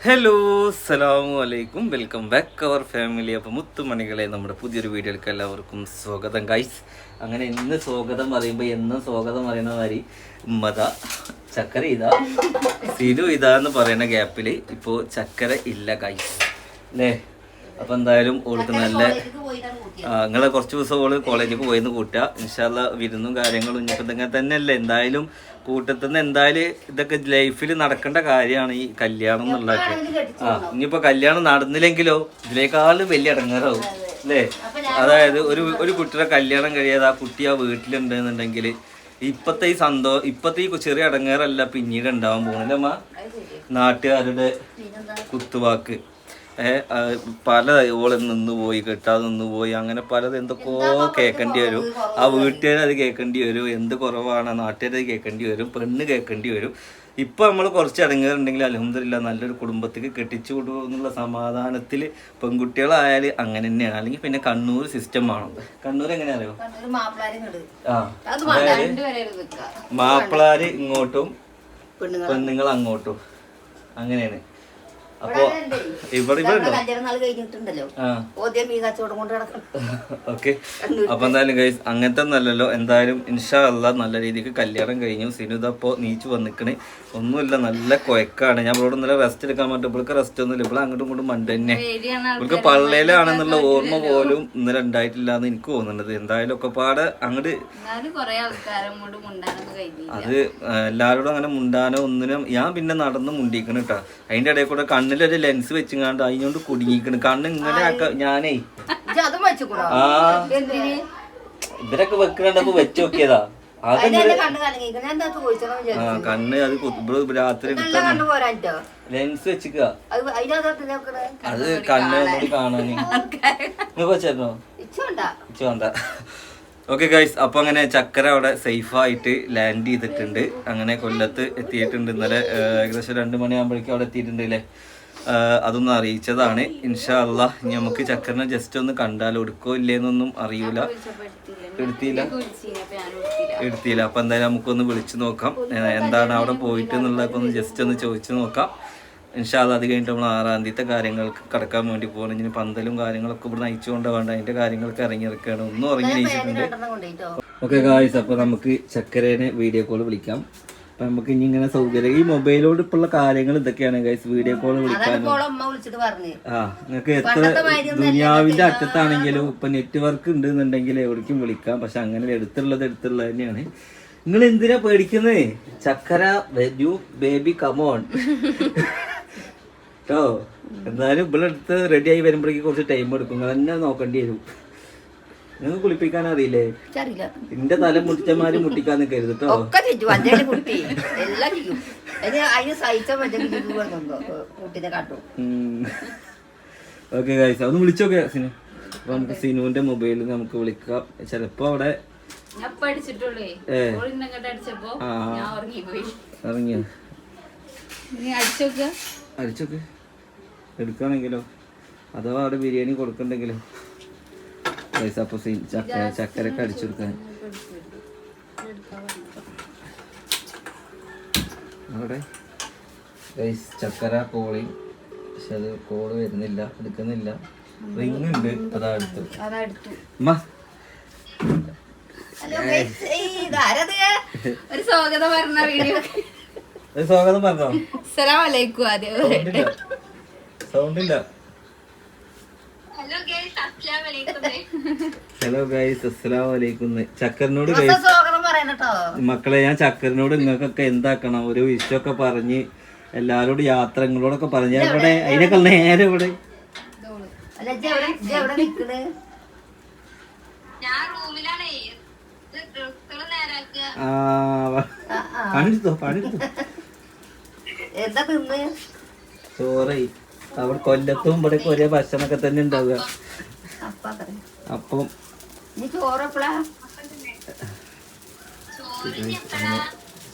Hello അസ്സലാമു അലൈക്കും welcome back അവർ family അപ്പോൾ മുത്തുമണികളെ നമ്മുടെ പുതിയൊരു വീഡിയോയിലേക്ക് എല്ലാവർക്കും സ്വാഗതം ഗൈസ് അങ്ങനെ ഇന്ന് സ്വാഗതം പറയുമ്പോൾ എന്നും സ്വാഗതം പറയുന്ന മാതിരി ഉമ്മത ചക്കര ഇതാ. സിരു ഇതാ എന്ന് പറയുന്ന ഗ്യാപ്പിൽ ഇപ്പോൾ ചക്കര ഇല്ല ഗൈസ് അല്ലേ അപ്പോൾ എന്തായാലും ഓൾക്ക് നല്ല നിങ്ങളെ കുറച്ച് ദിവസം ഓൾ കോളേജിൽ പോയിന്ന് കൂട്ടുക. ഇൻഷാല്ല വിരുന്നും കാര്യങ്ങളും ഇനിയിപ്പോൾ ഇങ്ങനെ തന്നെയല്ലേ. എന്തായാലും കൂട്ടത്തിൽ നിന്ന് എന്തായാലും ഇതൊക്കെ ലൈഫിൽ നടക്കേണ്ട കാര്യമാണ് ഈ കല്യാണം എന്നുള്ളതൊക്കെ. ആ ഇനിയിപ്പോൾ കല്യാണം നടന്നില്ലെങ്കിലോ ഇതിനേക്കാളും വലിയ ഇടങ്ങാറാവും അല്ലേ? അതായത് ഒരു ഒരു കുട്ടിയുടെ കല്യാണം കഴിയാതെ ആ കുട്ടി ആ വീട്ടിലുണ്ടെന്നുണ്ടെങ്കിൽ ഇപ്പത്തെ ഈ സന്തോ ഇപ്പത്തെ ഈ ചെറിയ ഇടങ്ങേറല്ല പിന്നീട് ഉണ്ടാവാൻ പോകുന്നില്ല അമ്മ? നാട്ടുകാരുടെ കുത്തുവാക്ക്. പല ഓൾ നിന്ന് പോയി കിട്ടാതെ നിന്ന് പോയി അങ്ങനെ പലത് എന്തൊക്കെയോ കേൾക്കേണ്ടി വരും. ആ വീട്ടുകാർ അത് കേൾക്കേണ്ടി വരും. എന്ത് കുറവാണ് നാട്ടുകാരത് കേൾക്കേണ്ടി വരും പെണ്ണ് കേൾക്കേണ്ടി വരും. ഇപ്പം നമ്മൾ കുറച്ച് ഇടങ്ങേറുണ്ടെങ്കിൽ അലഹമില്ല നല്ലൊരു കുടുംബത്തേക്ക് കെട്ടിച്ചു കൊടുക്കുക എന്നുള്ള സമാധാനത്തിൽ പെൺകുട്ടികളായാൽ അങ്ങനെ തന്നെയാണ്. അല്ലെങ്കിൽ പിന്നെ കണ്ണൂർ സിസ്റ്റം വേണം കണ്ണൂർ എങ്ങനെ അറിയോ ആ. മാപ്പിളാര് ഇങ്ങോട്ടും പെണ്ണുങ്ങൾ അങ്ങോട്ടും അങ്ങനെയാണ്. അപ്പോ ഇവിടെ ഇവിടെ ഓക്കെ. അപ്പൊ എന്തായാലും ഗൈസ് അങ്ങനത്തെ ഒന്നല്ലല്ലോ എന്തായാലും ഇൻഷാ അല്ല നല്ല രീതിക്ക് കല്യാണം കഴിഞ്ഞു. സിനുദ അപ്പോ നീച്ചു വന്നിക്കണ്. ഒന്നുമില്ല നല്ല കൊയക്കാണ്. ഞാൻ ഇവിടെ നല്ല റെസ്റ്റ് എടുക്കാൻ പറ്റും ഇവൾക്ക് റെസ്റ്റ് ഒന്നുമില്ല. ഇവിടെ അങ്ങോട്ടും ഇങ്ങോട്ടും മണ്ട തന്നെ. ഇവൾക്ക് പള്ളയിലാണെന്നുള്ള ഓർമ്മ പോലും ഇന്നലെ ഉണ്ടായിട്ടില്ല എന്ന് എനിക്ക് തോന്നുന്നത്. എന്തായാലും ഒക്കെ പാടെ അങ്ങോട്ട് അത് എല്ലാവരോടും അങ്ങനെ മുണ്ടാനോ ഒന്നിനും ഞാൻ പിന്നെ നടന്ന് മുണ്ടിക്കണം കേട്ടോ അതിന്റെ ഇടയിൽ കൂടെ കണ്ണിലൊരു ലെൻസ് വെച്ചുങ്ങാണ്ട് അതിനോണ്ട് കുടുങ്ങിക്കണ്. കണ്ണ് ഇങ്ങനെ ആക്ക ഞാനേ. ആ. എന്തിന്? ഇവരൊക്കെ വെക്കണപ്പോ വെച്ച് നോക്കിയതാ. അത് കണ്ണ് ആ അത് രാത്രി ലെൻസ് വെച്ചിക്ക. അത് കണ്ണ് കാണാന്. നിങ്ങൾക്ക് ഇച്ചു വേണ്ട. ഓക്കെ ഗൈസ് അപ്പൊ അങ്ങനെ ചക്കര അവിടെ സേഫായിട്ട് ലാൻഡ് ചെയ്തിട്ടുണ്ട്. അങ്ങനെ കൊല്ലത്ത് എത്തിയിട്ടുണ്ട്. ഇന്നലെ ഏകദേശം രണ്ട് മണിയാകുമ്പോഴേക്കും അവിടെ എത്തിയിട്ടുണ്ട് അല്ലേ? അതൊന്ന് അറിയിച്ചതാണ്. ഇൻഷാ അല്ല ഇനി നമുക്ക് ചക്കറിനെ ജസ്റ്റ് ഒന്ന് കണ്ടാലോ? എടുക്കോ ഇല്ലേന്നൊന്നും അറിയൂല. എടുത്തില്ല? എടുത്തില്ല. അപ്പൊ എന്തായാലും നമുക്കൊന്ന് വിളിച്ചു നോക്കാം. എന്താണ് അവിടെ പോയിട്ട് എന്നുള്ളതൊക്കെ ഒന്ന് ജസ്റ്റ് ഒന്ന് ചോദിച്ചു നോക്കാം. ഇൻഷാല്ല അത് കഴിഞ്ഞിട്ട് നമ്മൾ ആറാം തീയതി കാര്യങ്ങൾക്ക് കടക്കാൻ വേണ്ടി പോകണം ഇനി പന്തലും കാര്യങ്ങളൊക്കെ ഇവിടെ നയിച്ചുകൊണ്ട് വേണ്ട അതിന്റെ കാര്യങ്ങളൊക്കെ ഇറങ്ങിയിരിക്കുകയാണ് ഒന്നും ഇറങ്ങി നയിച്ചിട്ടുണ്ട് ഓക്കെ ഗായ്സ് അപ്പൊ നമുക്ക് ചക്കരേനെ വീഡിയോ കോൾ വിളിക്കാം. അപ്പൊ നമുക്ക് ഇനി ഇങ്ങനെ സൗകര്യം ഈ മൊബൈലോട് ഇപ്പൊ ഉള്ള കാര്യങ്ങൾ ഇതൊക്കെയാണ് ഗൈസ് വീഡിയോ കോൾ വിളിക്കാൻ ആ നിങ്ങൾക്ക് എത്ര ദുനിയാവിന്റെ അറ്റത്താണെങ്കിലും ഇപ്പൊ നെറ്റ്വർക്ക് ഉണ്ട് എന്നുണ്ടെങ്കിൽ എവിടേക്കും വിളിക്കാം. പക്ഷെ അങ്ങനെ എടുത്തുള്ളത് എടുത്തുള്ളത് തന്നെയാണ്. നിങ്ങൾ എന്തിനാ പേടിക്കുന്നത് ചക്കര ന്യൂ ബേബി കമോൺ കേട്ടോ എന്തായാലും ഇവിടെ അടുത്ത് റെഡി ആയി വരുമ്പോഴേക്കും കുറച്ച് ടൈം എടുക്കും. നിങ്ങൾ തന്നെ നോക്കേണ്ടി വരും. നിങ്ങൾ കുളിപ്പിക്കാൻ അറിയില്ലേ? എനിക്കറിയില്ല. എന്റെ തല മുട്ടിച്ചമാര് മുട്ടിക്കാൻ നിൽക്കരുത് കേട്ടോ ഒക്കെ ചുറ്റും അഞ്ചേനെ കുട്ടി എല്ലാം ചെയ്യും. അതിന് അതിന് സഹിച്ച മറ്റേ കുട്ടീനെ കാട്ടും. ഓക്കെ ഗൈസ് ഒന്ന് വിളിച്ചോക്കെ സിനു. അപ്പൊ നമുക്ക് സിനുവിന്റെ മൊബൈലിൽ നമുക്ക് വിളിക്കാം. ചിലപ്പോ അവിടെ അടിച്ചോക്ക. അടിച്ചോക്കെ. എടുക്കുകയാണെങ്കിലോ അഥവാ അവിടെ ബിരിയാണി കൊടുക്കണ്ടെങ്കിലോ? ഗൈസ് അപ്പോൾ ചക്ക ചക്കരക്ക് അടിച്ചു കൊടുക്കാൻ. അവിടെ. ഗൈസ് ചക്കര കോളി. പക്ഷെ അത് കോൾ വരുന്നില്ല എടുക്കുന്നില്ല. റിങ് ഉണ്ട് അതാ എടുത്തു ഒരു സ്വാഗതം പറഞ്ഞ വീഡിയോ സ്വാഗതം പറഞ്ഞോ? അസ്സലാം അലൈക്കും ആദ്യം. സൗണ്ടില്ല. സൗണ്ടില്ല. ഹലോ ഗൈസ് അസ്സലാമലൈക്കും ചക്കറിനോട് മക്കളെ ഞാൻ ചക്കറിനോട് നിങ്ങൾക്കൊക്കെ എന്താക്കണം? ഒരു വിഷയമൊക്കെ പറഞ്ഞ് എല്ലാരോടും യാത്രങ്ങളോടൊക്കെ പറഞ്ഞ്. ഇവിടെ അതിനൊക്കെ നേരെ ഇവിടെ. അല്ല ഇജ്ജ് എവിടെ എവിടെ നിക്കണ്? ഞാൻ റൂമിലാണേ. ഡ്രസ്സുകൾ നേരാക്കുക. ആ ആ, ആ. പണിയെടുത്തോ സോറി അവിടെ കൊല്ലത്തും ഇവിടെ ഒരേ ഭക്ഷണമൊക്കെ തന്നെ ഉണ്ടാവുക. അപ്പ പറയാം. അപ്പം നീ ചോറ് എപ്പളാ?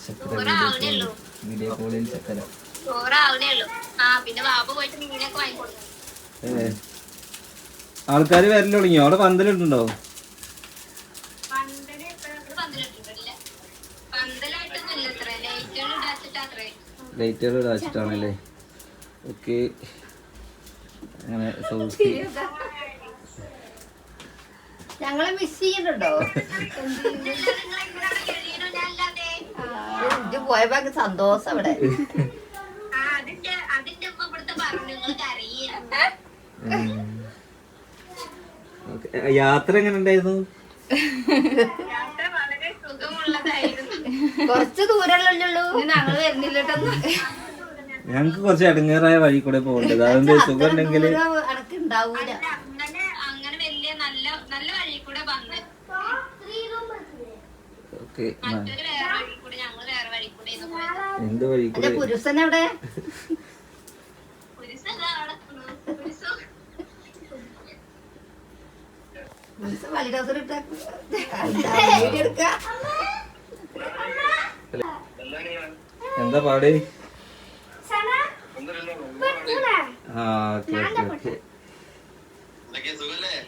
ചക്കര വീഡിയോ കോൾ വീഡിയോ കോളിൽ ചക്കര ചോറാവണേ ഉള്ളൂ. ആ പിന്നെ ബാബ പോയിട്ട് മീനൊക്കെ വാങ്ങിക്കൊടുക്കും ആൾക്കാർ വരൽ തുടങ്ങിയോ? അവിടെ പന്തലുണ്ടോ പന്തൽ ഇപ്പൊ പന്തലിട്ടിട്ടില്ല പന്തലായിട്ടൊന്നും ഇല്ല അത്ര. ലൈറ്റുകൾ ഇടാച്ചിട്ട് അത്രേ ലൈറ്റുകൾ ഇടാച്ചിട്ടാണല്ലേ? ഓക്കെ. അങ്ങനെ സൗസി ഞങ്ങളെ മിസ് ചെയ്യുന്നുണ്ടോ ഇത് പോയപ്പോ സന്തോഷം ഇവിടെ യാത്ര എങ്ങനെ ഉണ്ടായിരുന്നു? യാത്ര വളരെ സുഖമുള്ളതായിരുന്നു. കുറച്ച് ദൂരമല്ലുള്ളൂ ഞങ്ങൾ വരുന്നില്ലട്ടൊന്നും. ഞങ്ങക്ക് കുറച്ച് അടങ്ങേറായ വഴി കൂടെ പോകേണ്ടത്. അതുകൊണ്ട് സുഖം ഉണ്ടെങ്കിൽ അനക്ക് ഉണ്ടാവൂല അങ്ങനെ അങ്ങനെ വലിയ നല്ല നല്ല വഴി കൂടെ വന്ന് ഓക്കെ മറ്റൊരു വേറെ വഴി കൂടെ ഞങ്ങൾ വേറെ വഴി കൂടെ ആയിരുന്നു എന്ത് വഴി കൂടെ? പുരുഷൻ എവിടെ? എന്താ പാടി?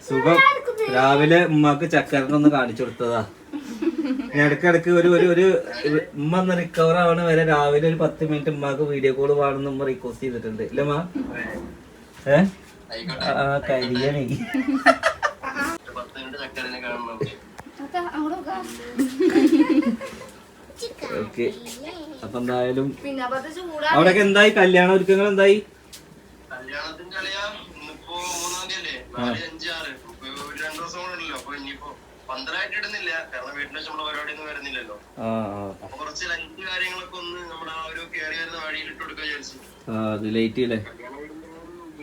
സുഖം. രാവിലെ ഉമ്മാക്ക് ചക്കരനൊന്ന് കാണിച്ചു കൊടുത്തതാ. ഇടക്കിടക്ക് ഒരു ഒരു ഒരു ഉമ്മ ഒന്ന് റിക്കവർ ആവണ വരെ രാവിലെ ഒരു പത്ത് മിനിറ്റ് ഉമ്മക്ക് വീഡിയോ കോൾ വേണമെന്ന് ഉമ്മ റിക്വസ്റ്റ് ചെയ്തിട്ടുണ്ട്. ഇല്ലേ മാ ഏ? ആ കരിയണേ. ഓക്കെ. അപ്പൊ എന്തായാലും അവിടൊക്കെ എന്തായി? കല്യാണ ഒരുക്കങ്ങൾ എന്തായി? കല്യാണത്തിന്റെ കളിയാ ഇന്നിപ്പോ മൂന്നാം തീയതി അല്ലേ നാല് അഞ്ച് ആറ് പന്തലായിട്ട് ഇടുന്നില്ല. കാരണം വീട്ടിൽ വെച്ച് നമ്മുടെ പരിപാടി ഒന്നും വരുന്നില്ലല്ലോ കുറച്ച് ലഞ്ച് കാര്യങ്ങളൊക്കെ ഒന്ന് നമ്മുടെ ആ ഒരു കയറി വരുന്ന വഴിയിൽ ഇട്ട് കൊടുക്കാൻ വിചാരിച്ചു.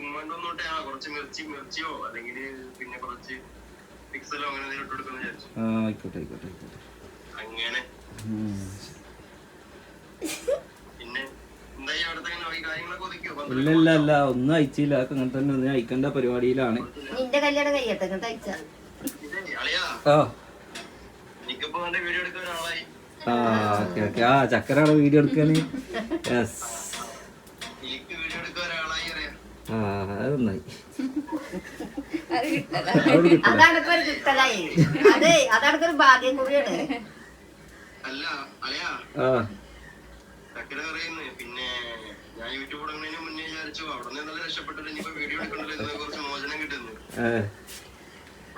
ഉമ്മണ്ടൊന്നോട്ടെ ആ കുറച്ച് മിർച്ചി മിർച്ചിയോ അല്ലെങ്കിൽ പിന്നെ കുറച്ച് പിക്സലോ അങ്ങനെ എന്തെങ്കിലും ഇട്ട് കൊടുക്കാൻ വിചാരിച്ചു. അങ്ങനെ. പിന്നെ ഇല്ല ഇല്ല ഇല്ല. ഒന്നും അയച്ചില്ല അതൊക്കെ അങ്ങനെ തന്നെ ഒന്നും അയക്കേണ്ട പരിപാടിയിലാണ്. നിന്റെ കല്യാണം കഴിയട്ടെ അയച്ചാ. ആ. Okay okay. ആ ചക്കരയുടെ വീഡിയോ എടുക്കാന്. യെസ് ആ അത് നന്നായി. പിന്നെ ഞാൻ യൂട്യൂബ് തുടങ്ങുന്നതിന് മുന്നേ വിചാരിച്ചു അവിടെ നിന്ന് നല്ല രക്ഷപ്പെട്ടിട്ട് ഇനിയിപ്പോ വീഡിയോ എടുക്കണ്ടല്ലോ ഇതിനെ കുറച്ച് മോചനം കിട്ടുന്നു.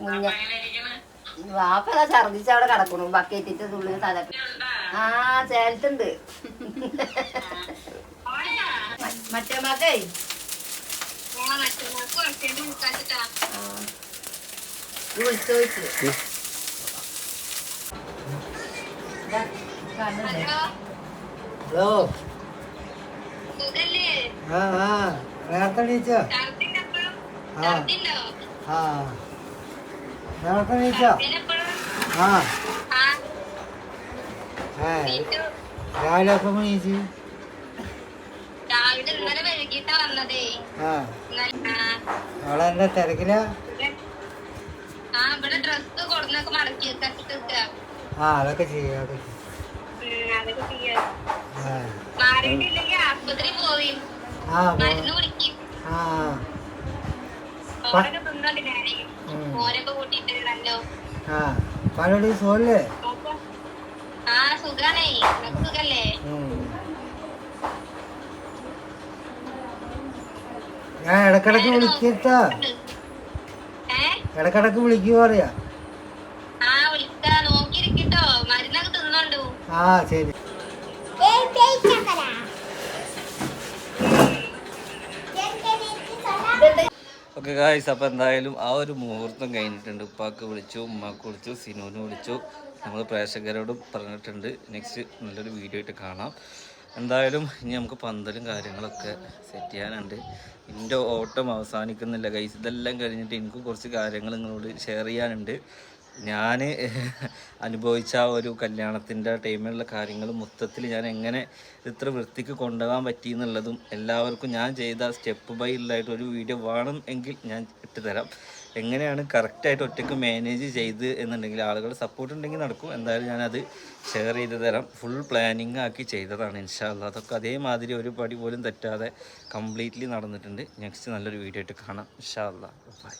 മുന്നേ വാപ്പതാ ഛർദിച്ച് അവിടെ കിടക്കണു. ബക്കേറ്റിട്ട് തുള്ളി തല ആ ചേലത്തുണ്ട്. മറ്റേ മകേ ഞങ്ങൾ മറ്റൊരാൾക്ക് കുറച്ചേരം വിളിക്കാച്ചിട്ടാ വിളിച്ചു ചോദിച്ചു. ഹലോ. ആ ആ. നേരത്തെ ആ. ആ. രാവിലെ എപ്പം എണീച്ച് രാവിലെ ഇന്നലെ വൈകിട്ടാ വന്നതേ. അവിടെ എന്റെ തിരക്കില? ആ അതൊക്കെ ചെയ്യും അതൊക്കെ ചെയ്യാം. ആ. സുഖല്ലേ? ഞാൻ ഇടക്കിടക്ക് വിളിക്കട്ടാ ഇടക്കിടക്ക് വിളിക്കുക പറയാ. ആ ശരി. ഓക്കെ ഗായ്സ് അപ്പോൾ എന്തായാലും ആ ഒരു മുഹൂർത്തം കഴിഞ്ഞിട്ടുണ്ട്. ഉപ്പാക്ക് വിളിച്ചു ഉമ്മാക്ക് വിളിച്ചു സിനുവിന് വിളിച്ചു. നമ്മൾ പ്രേക്ഷകരോടും പറഞ്ഞിട്ടുണ്ട്. നെക്സ്റ്റ് നല്ലൊരു വീഡിയോ ആയിട്ട് കാണാം. എന്തായാലും ഇനി നമുക്ക് പന്തലും കാര്യങ്ങളൊക്കെ സെറ്റ് ചെയ്യാനുണ്ട്. എന്റെ ഓട്ടം അവസാനിക്കുന്നില്ല ഗൈസ് ഇതെല്ലാം കഴിഞ്ഞിട്ട് എനിക്ക് കുറച്ച് കാര്യങ്ങൾ നിങ്ങളോട് ഷെയർ ചെയ്യാനുണ്ട്. ഞാൻ അനുഭവിച്ച ഒരു കല്യാണത്തിന്റെ ടൈമിലുള്ള കാര്യങ്ങൾ മൊത്തത്തിൽ ഞാൻ എങ്ങനെ ഇത്ര വൃത്തിക്ക് കൊണ്ടുപോകാൻ പറ്റി എന്നുള്ളതും എല്ലാവർക്കും ഞാൻ ചെയ്ത സ്റ്റെപ്പ് ബൈ ഉള്ളതായിട്ട് ഒരു വീഡിയോ വേണം എങ്കിൽ ഞാൻ ഇട്ടുതരാം എങ്ങനെയാണ് കറക്റ്റായിട്ട് ഒറ്റയ്ക്ക് മാനേജ് ചെയ്ത് എന്നുണ്ടെങ്കിൽ ആളുകൾ സപ്പോർട്ട് ഉണ്ടെങ്കിൽ നടക്കും. എന്തായാലും ഞാനത് ഷെയർ ചെയ്ത് തരാം. ഫുൾ പ്ലാനിങ് ആക്കി ചെയ്തതാണ് ഇൻഷാല്ല അതൊക്കെ അതേമാതിരി ഒരു പടി പോലും തെറ്റാതെ കംപ്ലീറ്റ്ലി നടന്നിട്ടുണ്ട്. നെക്സ്റ്റ് നല്ലൊരു വീഡിയോ ആയിട്ട് കാണാം. ഇൻഷാല്ല ബൈ